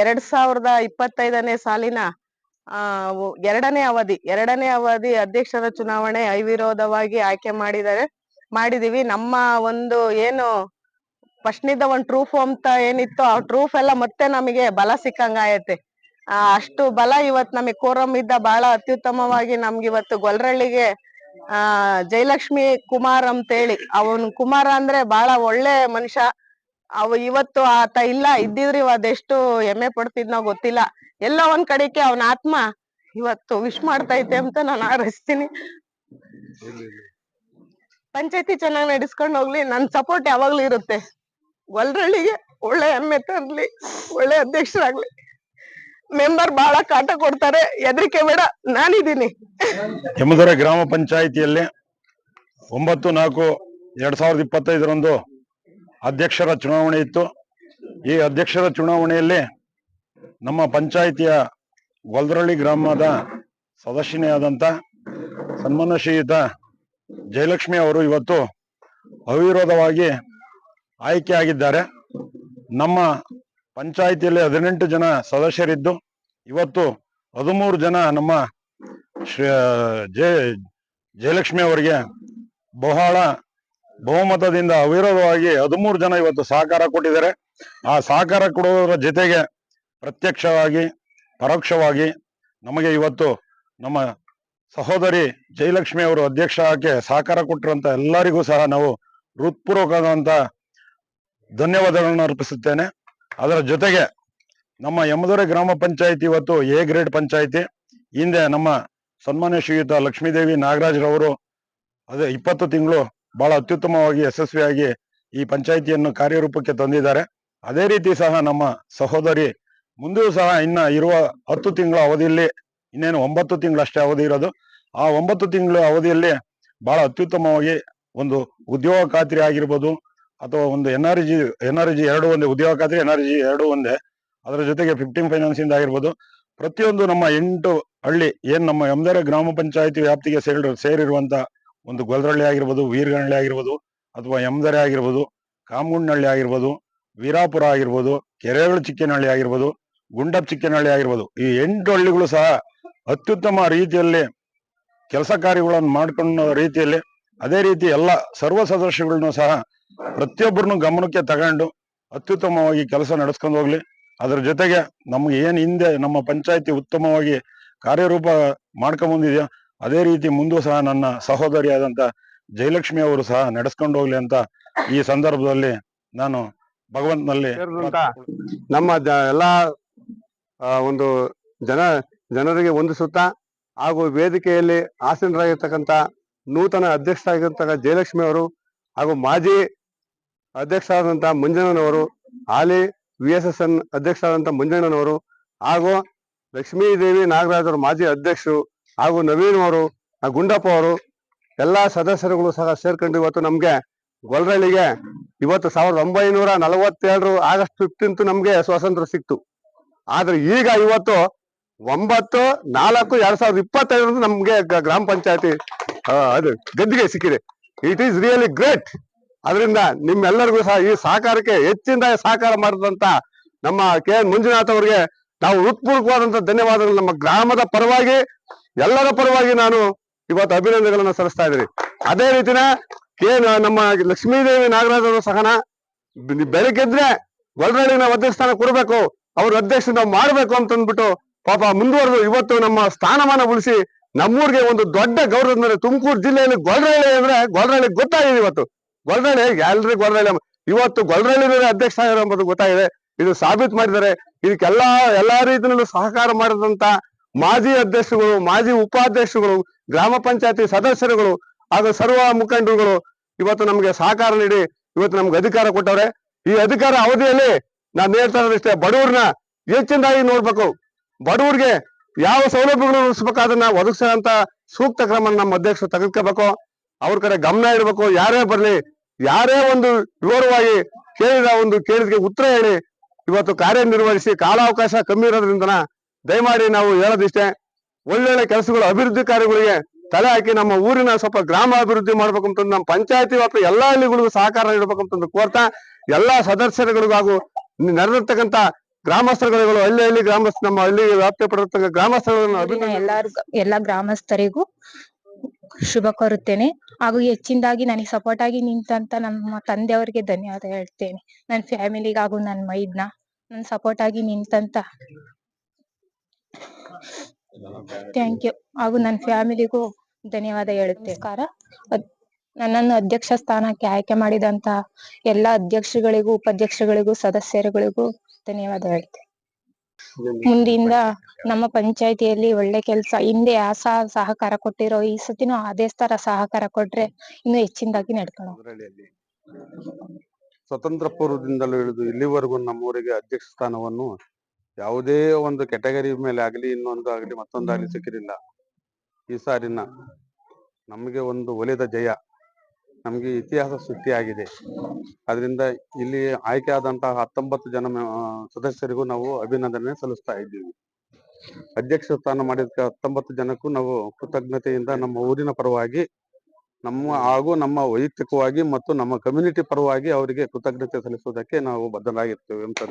ಎರಡ್ ಸಾವಿರದ ಇಪ್ಪತ್ತೈದನೇ ಸಾಲಿನ, ಆ ಎರಡನೇ ಅವಧಿ ಎರಡನೇ ಅವಧಿ ಅಧ್ಯಕ್ಷರ ಚುನಾವಣೆ ಅವಿರೋಧವಾಗಿ ಆಯ್ಕೆ ಮಾಡಿದರೆ, ಮಾಡಿದೀವಿ. ನಮ್ಮ ಒಂದು ಏನು ಫಸ್ಟ್ನಿಂದ ಒಂದ್ ಟ್ರೂಫ್ ಅಂತ ಏನಿತ್ತು ಆ ಟ್ರೂಫ್ ಎಲ್ಲ ಮತ್ತೆ ನಮಗೆ ಬಲ ಸಿಕ್ಕಂಗಾಯತೆ ಆಗೈತೆ ಆ, ಅಷ್ಟು ಬಲ ಇವತ್ ನಮಗೆ ಕೋರಂ ಇದ್ದ ಬಹಳ ಅತ್ಯುತ್ತಮವಾಗಿ ನಮ್ಗೆ ಇವತ್ತು ಗೊಲ್ರಳ್ಳಿಗೆ, ಆ, ಜಯಲಕ್ಷ್ಮಿ ಕುಮಾರ್ ಅಂತೇಳಿ. ಅವನು ಕುಮಾರ ಅಂದ್ರೆ ಬಹಳ ಒಳ್ಳೆ ಮನುಷ್ಯ. ಅವ ಇವತ್ತು ಆತ ಇಲ್ಲ ಇದ್ದಿದ್ರಿ ಇವ ಅದೆಷ್ಟು ಹೆಮ್ಮೆ ಪಡ್ತಿದ್ನೋ ಗೊತ್ತಿಲ್ಲ. ಎಲ್ಲ ಒಂದ್ ಕಡೆಗೆ ಅವನ ಆತ್ಮ ಇವತ್ತು ವಿಶ್ ಮಾಡ್ತೈತೆ ಅಂತ ನಾನು ಹಾರೈಸ್ತೀನಿ ಪಂಚಾಯತಿ ಚೆನ್ನಾಗಿ ನಡೆಸ್ಕೊಂಡು ಹೋಗ್ಲಿ ನನ್ ಸಪೋರ್ಟ್ ಯಾವಾಗ್ಲೂ ಇರುತ್ತೆ. ಒಲ್ರಳ್ಳಿಗೆ ಒಳ್ಳೆ ಹೆಮ್ಮೆ ತರ್ಲಿ ಒಳ್ಳೆ ಅಧ್ಯಕ್ಷರಾಗ್ಲಿ. ಮೆಂಬರ್ ಬಹಳ ಕಾಟ ಕೊಡ್ತಾರೆ ಹೆದರಿಕೆ ಬೇಡ ನಾನಿದ್ದೀನಿ. ಹೆಮ್ಮದರ ಗ್ರಾಮ ಪಂಚಾಯಿತಿಯಲ್ಲಿ ಒಂಬತ್ತು ನಾಲ್ಕು ಎರಡ್ ಸಾವಿರದ ಇಪ್ಪತ್ತೈದರಂದು ಅಧ್ಯಕ್ಷರ ಚುನಾವಣೆ ಇತ್ತು. ಈ ಅಧ್ಯಕ್ಷರ ಚುನಾವಣೆಯಲ್ಲಿ ನಮ್ಮ ಪಂಚಾಯಿತಿಯ ಗೊಲ್ದರಳ್ಳಿ ಗ್ರಾಮದ ಸದಸ್ಯನೇ ಆದಂತ ಸನ್ಮಾನಶೀಯಿತ ಜಯಲಕ್ಷ್ಮಿ ಅವರು ಇವತ್ತು ಅವಿರೋಧವಾಗಿ ಆಯ್ಕೆ ಆಗಿದ್ದಾರೆ. ನಮ್ಮ ಪಂಚಾಯಿತಿಯಲ್ಲಿ ಹದಿನೆಂಟು ಜನ ಸದಸ್ಯರಿದ್ದು, ಇವತ್ತು ಹದಿಮೂರು ಜನ ನಮ್ಮ ಶ್ರೀ ಜಯ ಜಯಲಕ್ಷ್ಮಿ ಅವರಿಗೆ ಬಹಳ ಬಹುಮತದಿಂದ ಅವಿರೋಧವಾಗಿ ಹದಿಮೂರು ಜನ ಇವತ್ತು ಸಹಕಾರ ಕೊಟ್ಟಿದ್ದಾರೆ. ಆ ಸಹಕಾರ ಕೊಡುವುದರ ಜೊತೆಗೆ ಪ್ರತ್ಯಕ್ಷವಾಗಿ, ಪರೋಕ್ಷವಾಗಿ ನಮಗೆ ಇವತ್ತು ನಮ್ಮ ಸಹೋದರಿ ಜಯಲಕ್ಷ್ಮಿ ಅವರು ಅಧ್ಯಕ್ಷ ಆಕೆ ಸಹಕಾರ ಕೊಟ್ಟಿರುವಂತ ಎಲ್ಲರಿಗೂ ಸಹ ನಾವು ಹೃತ್ಪೂರ್ವಕವಾದಂತ ಧನ್ಯವಾದಗಳನ್ನು ಅರ್ಪಿಸುತ್ತೇನೆ. ಅದರ ಜೊತೆಗೆ ನಮ್ಮ ಯಮದೊರೆ ಗ್ರಾಮ ಪಂಚಾಯಿತಿ ಇವತ್ತು ಎ ಗ್ರೇಡ್ ಪಂಚಾಯಿತಿ. ಹಿಂದೆ ನಮ್ಮ ಸನ್ಮಾನ್ಯ ಶ್ರೀಯುತ ಲಕ್ಷ್ಮೀದೇವಿ ನಾಗರಾಜ್ರವರು ಅದೇ ಇಪ್ಪತ್ತು ತಿಂಗಳು ಬಹಳ ಅತ್ಯುತ್ತಮವಾಗಿ, ಯಶಸ್ವಿಯಾಗಿ ಈ ಪಂಚಾಯಿತಿಯನ್ನು ಕಾರ್ಯರೂಪಕ್ಕೆ ತಂದಿದ್ದಾರೆ. ಅದೇ ರೀತಿ ಸಹ ನಮ್ಮ ಸಹೋದರಿ ಮುಂದೆಯೂ ಸಹ ಇನ್ನ ಇರುವ ಹತ್ತು ತಿಂಗಳ ಅವಧಿಯಲ್ಲಿ, ಇನ್ನೇನು ಒಂಬತ್ತು ತಿಂಗಳಷ್ಟೇ ಅವಧಿ ಇರೋದು, ಆ ಒಂಬತ್ತು ತಿಂಗಳ ಅವಧಿಯಲ್ಲಿ ಬಹಳ ಅತ್ಯುತ್ತಮವಾಗಿ ಒಂದು ಉದ್ಯೋಗ ಖಾತ್ರಿ ಆಗಿರ್ಬೋದು, ಅಥವಾ ಒಂದು N R G N R G ಎರಡು ಒಂದೇ, ಉದ್ಯೋಗ ಖಾತ್ರಿ ಎನ್ ಆರ್ ಜಿ ಎರಡು ಒಂದೇ, ಅದರ ಜೊತೆಗೆ ಫಿಫ್ಟೀನ್ ಫೈನಾನ್ಸ್ ಇಂದ ಆಗಿರ್ಬೋದು. ಪ್ರತಿಯೊಂದು ನಮ್ಮ ಎಂಟು ಹಳ್ಳಿ, ಏನ್ ನಮ್ಮ ಎಂದರೆ ಗ್ರಾಮ ಪಂಚಾಯತಿ ವ್ಯಾಪ್ತಿಗೆ ಸೇರಿ, ಸೇರಿರುವಂತ ಒಂದು ಗೊಲ್ರಳ್ಳಿ ಆಗಿರ್ಬೋದು ವೀರಗಣಳ್ಳಿ ಆಗಿರ್ಬೋದು, ಅಥವಾ ಯಮದರೆ ಆಗಿರ್ಬೋದು ಕಾಮಗುಂಡನಹಳ್ಳಿ ಆಗಿರ್ಬೋದು, ವೀರಾಪುರ ಆಗಿರ್ಬೋದು, ಕೆರೆಗಳು ಚಿಕ್ಕನಹಳ್ಳಿ ಆಗಿರ್ಬೋದು, ಗುಂಡಪ್ ಚಿಕ್ಕನಹಳ್ಳಿ ಆಗಿರ್ಬೋದು, ಈ ಎಂಟು ಹಳ್ಳಿಗಳು ಸಹ ಅತ್ಯುತ್ತಮ ರೀತಿಯಲ್ಲಿ ಕೆಲಸ ಕಾರ್ಯಗಳನ್ನು ಮಾಡ್ಕೊಂಡ ರೀತಿಯಲ್ಲಿ ಅದೇ ರೀತಿ ಎಲ್ಲ ಸರ್ವ ಸದಸ್ಯಗಳನ್ನೂ ಸಹ ಪ್ರತಿಯೊಬ್ಬರನ್ನು ಗಮನಕ್ಕೆ ತಗೊಂಡು ಅತ್ಯುತ್ತಮವಾಗಿ ಕೆಲಸ ನಡೆಸ್ಕೊಂಡು ಹೋಗ್ಲಿ. ಅದರ ಜೊತೆಗೆ ನಮ್ಗೆ ಏನ್ ಹಿಂದೆ ನಮ್ಮ ಪಂಚಾಯತಿ ಉತ್ತಮವಾಗಿ ಕಾರ್ಯರೂಪ ಮಾಡ್ಕೊಂಡ್ ಅದೇ ರೀತಿ ಮುಂದೂ ಸಹ ನನ್ನ ಸಹೋದರಿಯಾದಂತ ಜಯಲಕ್ಷ್ಮಿ ಅವರು ಸಹ ನಡೆಸ್ಕೊಂಡು ಹೋಗ್ಲಿ ಅಂತ ಈ ಸಂದರ್ಭದಲ್ಲಿ ನಾನು ಭಗವಂತನಲ್ಲಿ ನಮ್ಮ ಎಲ್ಲಾ ಒಂದು ಜನ ಜನರಿಗೆ ಹೊಂದಿಸುತ್ತಾ ಹಾಗೂ ವೇದಿಕೆಯಲ್ಲಿ ಆಸೀನರಾಗಿರ್ತಕ್ಕಂಥ ನೂತನ ಅಧ್ಯಕ್ಷರಾಗಿರ್ತಕ್ಕ ಜಯಲಕ್ಷ್ಮಿ ಅವರು ಹಾಗೂ ಮಾಜಿ ಅಧ್ಯಕ್ಷರಾದಂತ ಮಂಜಣ್ಣನವರು ಹಾಲಿ ವಿ ಎಸ್ ಎಸ್ ಎನ್ ಅಧ್ಯಕ್ಷರಾದಂಥ ಮಂಜಣ್ಣನವರು ಹಾಗೂ ಲಕ್ಷ್ಮೀದೇವಿ ನಾಗರಾಜ್ ಅವರು ಮಾಜಿ ಅಧ್ಯಕ್ಷರು ಹಾಗೂ ನವೀನ್ ಅವರು ಗುಂಡಪ್ಪ ಅವರು, ಎಲ್ಲಾ ಸದಸ್ಯರುಗಳು ಸಹ ಸೇರ್ಕೊಂಡು ಇವತ್ತು ನಮ್ಗೆ ಗೊಲ್ರಳ್ಳಿಗೆ ಇವತ್ತು ಸಾವಿರದ ಒಂಬೈನೂರ ನಲವತ್ತೆರಡು ಆಗಸ್ಟ್ ಫಿಫ್ಟೀನ್ತ್ ನಮ್ಗೆ ಸ್ವಾತಂತ್ರ್ಯ ಸಿಕ್ತು. ಆದ್ರೆ ಈಗ ಇವತ್ತು ಒಂಬತ್ತು, ನಾಲ್ಕು, ಎರಡ್ ಸಾವಿರದ ಇಪ್ಪತ್ತೈದರಂದು ನಮ್ಗೆ ಗ್ರಾಮ ಪಂಚಾಯತಿ ಅದು ಗದ್ದಿಗೆ ಸಿಕ್ಕಿದೆ. ಇಟ್ ಈಸ್ ರಿಯಲಿ ಗ್ರೇಟ್ ಅದರಿಂದ ನಿಮ್ಮೆಲ್ಲರಿಗೂ ಸಹ ಈ ಸಹಕಾರಕ್ಕೆ ಹೆಚ್ಚಿನ ಸಹಕಾರ ಮಾಡಿದಂತ ನಮ್ಮ ಕೆ ಎನ್ ಮಂಜುನಾಥ್ ಅವರಿಗೆ ನಾವು ಹೃತ್ಪೂರ್ವಕವಾದಂತ ಧನ್ಯವಾದಗಳು. ನಮ್ಮ ಗ್ರಾಮದ ಪರವಾಗಿ ಎಲ್ಲರ ಪರವಾಗಿ ನಾನು ಇವತ್ತು ಅಭಿನಂದನೆಗಳನ್ನು ಸಲ್ಲಿಸ್ತಾ ಇದ್ದೀನಿ. ಅದೇ ರೀತಿನ ಕೆ ನಮ್ಮ ಲಕ್ಷ್ಮೀದೇವಿ ನಾಗರಾಜ್ ಅವರು ಸಹನ ಬೆಳಗ್ಗೆದ್ರೆ ಅಧ್ಯಕ್ಷ ಸ್ಥಾನ ಕೊಡಬೇಕು, ಅವ್ರ ಅಧ್ಯಕ್ಷ ನಾವು ಮಾಡ್ಬೇಕು ಅಂತ ಅಂದ್ಬಿಟ್ಟು ಪಾಪ ಮುಂದುವರೆದು ಇವತ್ತು ನಮ್ಮ ಸ್ಥಾನಮಾನ ಉಳಿಸಿ ನಮ್ಮೂರಿಗೆ ಒಂದು ದೊಡ್ಡ ಗೌರವದ ಮೇಲೆ ತುಮಕೂರು ಜಿಲ್ಲೆಯಲ್ಲಿ ಗೊಲ್ರಳ್ಳಿ ಅಂದ್ರೆ ಗೊಲ್ರಳ್ಳಿ ಗೊತ್ತಾಗಿದೆ ಇವತ್ತು. ಗೊಲ್ರಳ್ಳಿ ಎಲ್ರಿಗೂ ಗೊಲ್ರಳ್ಳಿ ಇವತ್ತು ಗೊಲ್ರಳ್ಳಿ ಅಧ್ಯಕ್ಷ ಎಂಬುದು ಗೊತ್ತಾಗಿದೆ. ಇದು ಸಾಬೀತು ಮಾಡಿದ್ದಾರೆ. ಇದಕ್ಕೆಲ್ಲಾ, ಎಲ್ಲಾ ರೀತಿಯಲ್ಲೂ ಸಹಕಾರ ಮಾಡಿದಂತ ಮಾಜಿ ಅಧ್ಯಕ್ಷರುಗಳು, ಮಾಜಿ ಉಪಾಧ್ಯಕ್ಷರುಗಳು, ಗ್ರಾಮ ಪಂಚಾಯತಿ ಸದಸ್ಯರುಗಳು ಹಾಗೂ ಸರ್ವ ಮುಖಂಡರುಗಳು ಇವತ್ತು ನಮ್ಗೆ ಸಹಕಾರ ನೀಡಿ ಇವತ್ತು ನಮ್ಗೆ ಅಧಿಕಾರ ಕೊಟ್ಟವ್ರೆ. ಈ ಅಧಿಕಾರ ಅವಧಿಯಲ್ಲಿ ನಾನು ಹೇಳ್ತಾ ಇರೋದಿಷ್ಟೇ ಬಡವ್ರನ್ನ ಹೆಚ್ಚಿನದಾಗಿ ನೋಡ್ಬೇಕು. ಬಡವ್ರಿಗೆ ಯಾವ ಸೌಲಭ್ಯಗಳು ಉಳಿಸ್ಬೇಕು ಅದನ್ನ ಒದಗಿಸೋಂತ ಸೂಕ್ತ ಕ್ರಮ ನಮ್ಮ ಅಧ್ಯಕ್ಷರು ತೆಗೆದುಕೋಬೇಕು ಅವ್ರ ಕಡೆ ಗಮನ ಇಡಬೇಕು. ಯಾರೇ ಬರಲಿ, ಯಾರೇ ಒಂದು ವಿವರವಾಗಿ ಕೇಳಿದ ಒಂದು ಕೇಳಿದಕ್ಕೆ ಉತ್ತರ ಹೇಳಿ. ಇವತ್ತು ಕಾರ್ಯನಿರ್ವಹಿಸಿ ಕಾಲಾವಕಾಶ ಕಮ್ಮಿ ಇರೋದ್ರಿಂದನ ದಯಮಾಡಿ ನಾವು ಹೇಳೋದಿಷ್ಟೇ ಒಳ್ಳೊಳ್ಳೆ ಕೆಲಸಗಳು ಅಭಿವೃದ್ಧಿ ಕಾರ್ಯಗಳಿಗೆ ತಲೆ ಹಾಕಿ ನಮ್ಮ ಊರಿನ ಸ್ವಲ್ಪ ಗ್ರಾಮ ಅಭಿವೃದ್ಧಿ ಮಾಡ್ಬೇಕು ಅಂತಂದು ನಮ್ಮ ಪಂಚಾಯತಿ ವ್ಯಾಪ್ತಿ ಎಲ್ಲಾ ಹಳ್ಳಿಗಳಿಗೂ ಸಹಕಾರ ನೀಡಬೇಕು ಅಂತಂದು ಕೋರ್ತಾ ಎಲ್ಲಾ ಸದಸ್ಯರುಗಳಿಗೂ ಹಾಗೂ ನಡೆದಿರ್ತಕ್ಕಂತ ಗ್ರಾಮಸ್ಥರುಗಳು ಹಳ್ಳಿ ಹಳ್ಳಿ ಗ್ರಾಮಸ್ಥ ನಮ್ಮ ಹಳ್ಳಿ ವ್ಯಾಪ್ತಿ ಪಡಿರ್ತಕ್ಕ ಗ್ರಾಮಸ್ಥರುಗಳನ್ನು ಎಲ್ಲಾರು ಎಲ್ಲಾ ಗ್ರಾಮಸ್ಥರಿಗೂ ಶುಭ ಕೋರುತ್ತೇನೆ. ಹಾಗೂ ಹೆಚ್ಚಿನದಾಗಿ ನನಗೆ ಸಪೋರ್ಟ್ ಆಗಿ ನಿಂತಂತ ನಮ್ಮ ತಂದೆಯವರಿಗೆ ಧನ್ಯವಾದ ಹೇಳ್ತೇನೆ. ನನ್ನ ಫ್ಯಾಮಿಲಿಗಾಗೂ ನನ್ನ ಮೈದ್ನ ನನ್ ಸಪೋರ್ಟ್ ಆಗಿ ನಿಂತಂತ ಥ್ಯಾಂಕ್ ಯು ಹಾಗೂ ನನ್ನ ಫ್ಯಾಮಿಲಿಗೂ ಧನ್ಯವಾದ ಹೇಳುತ್ತೆ ನನ್ನನ್ನು ಅಧ್ಯಕ್ಷ ಸ್ಥಾನಕ್ಕೆ ಆಯ್ಕೆ ಮಾಡಿದಂತ ಎಲ್ಲಾ ಅಧ್ಯಕ್ಷಗಳಿಗೂ ಉಪಾಧ್ಯಕ್ಷಗಳಿಗೂ ಸದಸ್ಯರುಗಳಿಗೂ ಧನ್ಯವಾದ ಹೇಳ್ತೇನೆ ಮುಂದಿಂದ ನಮ್ಮ ಪಂಚಾಯತಿಯಲ್ಲಿ ಒಳ್ಳೆ ಕೆಲಸ ಹಿಂದೆ ಆ ಸಹ ಸಹಕಾರ ಕೊಟ್ಟಿರೋ ಈ ಸತಿನೂ ಅದೇ ತರ ಸಹಕಾರ ಕೊಟ್ರೆ ಇನ್ನು ಹೆಚ್ಚಿನದಾಗಿ ನಡ್ಕೊಳ ಸ್ವತಂತ್ರ ಪೂರ್ವದಿಂದಲೂ ಹಿಡಿದು ಇಲ್ಲಿವರೆಗೂ ನಮ್ಮೂರಿಗೆ ಅಧ್ಯಕ್ಷ ಸ್ಥಾನವನ್ನು ಯಾವುದೇ ಒಂದು ಕೆಟಗರಿ ಮೇಲೆ ಆಗಲಿ, ಇನ್ನೊಂದು ಆಗಲಿ ಮತ್ತೊಂದಾಗಲಿ ಸಿಕ್ಕಿರಲಿಲ್ಲ. ಈ ಸಾರಿನ ನಮಗೆ ಒಂದು ಒಲಿದ ಜಯ, ನಮಗೆ ಇತಿಹಾಸ ಸೃಷ್ಟಿಯಾಗಿದೆ ಅದರಿಂದ ಇಲ್ಲಿ ಆಯ್ಕೆ ಆದಂತಹ ಹತ್ತೊಂಬತ್ತು ಜನ ಸದಸ್ಯರಿಗೂ ನಾವು ಅಭಿನಂದನೆ ಸಲ್ಲಿಸ್ತಾ ಇದ್ದೀವಿ. ಅಧ್ಯಕ್ಷ ಸ್ಥಾನ ಮಾಡಿದ ಹತ್ತೊಂಬತ್ತು ಜನಕ್ಕೂ ನಾವು ಕೃತಜ್ಞತೆಯಿಂದ ನಮ್ಮ ಊರಿನ ಪರವಾಗಿ, ನಮ್ಮ ಹಾಗೂ ನಮ್ಮ ವೈಯಕ್ತಿಕವಾಗಿ ಮತ್ತು ನಮ್ಮ ಕಮ್ಯುನಿಟಿ ಪರವಾಗಿ ಅವರಿಗೆ ಕೃತಜ್ಞತೆ ಸಲ್ಲಿಸುವುದಕ್ಕೆ ನಾವು ಬದ್ಧರಾಗಿರ್ತೇವೆ ಅಂತ